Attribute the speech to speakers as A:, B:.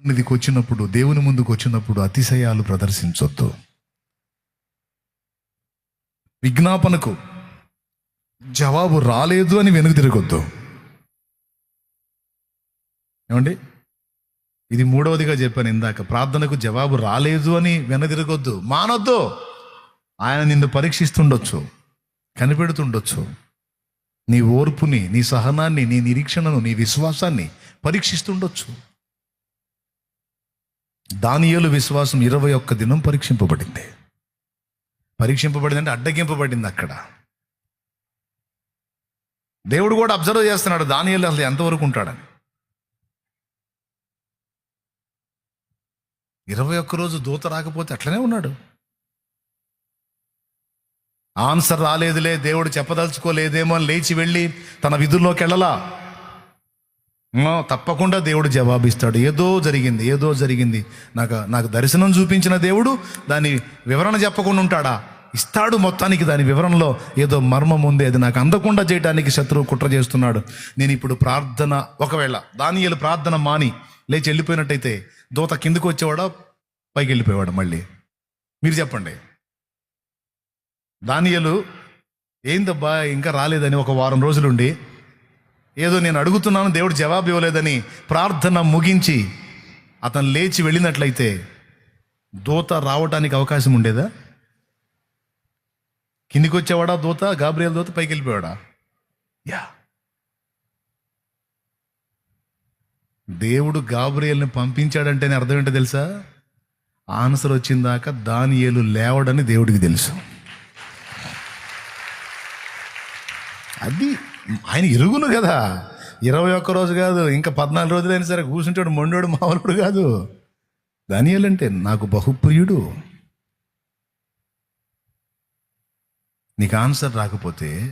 A: సన్నిధికి వచ్చినప్పుడు దేవుని ముందుకు వచ్చినప్పుడు అతిశయాలు ప్రదర్శించొద్దు. విజ్ఞాపనకు జవాబు రాలేదు అని వెనుక తిరగొద్దు. ఏమండి? ఇది మూడవదిగా చెప్పాను ఇందాక. ప్రార్థనకు జవాబు రాలేదు అని వెనదిరగొద్దు మానొద్దు. ఆయన నిన్ను పరీక్షిస్తుండొచ్చు. కనిపెడుతుండొచ్చు. నీ ఓర్పుని నీ సహనాన్ని నీ నిరీక్షణను నీ విశ్వాసాన్ని పరీక్షిస్తుండొచ్చు. దానియలు విశ్వాసం ఇరవై ఒక్క దినం పరీక్షింపబడింది. పరీక్షింపబడింది అంటే అడ్డగింపబడింది అక్కడ. దేవుడు కూడా అబ్జర్వ్ చేస్తున్నాడు దానియలు అసలు ఎంతవరకు ఉంటాడని. ఇరవై ఒక్క రోజు దూత రాకపోతే అట్లనే ఉన్నాడు. ఆన్సర్ రాలేదులే దేవుడు చెప్పదలుచుకోలేదేమో అని లేచి వెళ్ళి తన విధుల్లోకి వెళ్ళలా. తప్పకుండా దేవుడు జవాబిస్తాడు. ఏదో జరిగింది ఏదో జరిగింది. నాకు నాకు దర్శనం చూపించిన దేవుడు దాని వివరణ చెప్పకుండా ఉంటాడా? ఇస్తాడు మొత్తానికి దాని వివరణలో. ఏదో మర్మం ఉంది అది నాకు అందకుండా చేయడానికి శత్రువు కుట్ర చేస్తున్నాడు. నేను ఇప్పుడు ప్రార్థన ఒకవేళ దానియలు ప్రార్థన మాని లేచి వెళ్ళిపోయినట్టయితే దూత కిందకు వచ్చేవాడా? పైకి వెళ్ళిపోయేవాడు మళ్ళీ. మీరు చెప్పండి. దానియలు ఏందబ్బా ఇంకా రాలేదని ఒక వారం రోజులుండి ఏదో నేను అడుగుతున్నాను దేవుడు జవాబు ఇవ్వలేదని ప్రార్థన ముగించి అతను లేచి వెళ్ళినట్లయితే దూత రావడానికి అవకాశం ఉండేదా? కిందికి వచ్చేవాడా దూత? గాబ్రియల్ దూత పైకి వెళ్ళిపోయాడా యా. దేవుడు గాబ్రియల్ని పంపించాడంటేనే అర్థం ఏంటో తెలుసా? ఆన్సర్ వచ్చిందాక ఏలు లేవడని దేవుడికి తెలుసు. అది ఆయన ఇరుగును కదా. ఇరవై ఒక్క రోజు కాదు ఇంకా పద్నాలుగు రోజులైనా సరే కూర్చుంటాడు మొండోడు మామూలుడు కాదు. దానియాలంటే నాకు బహుప్రియుడు. నీకు ఆన్సర్ రాకపోతే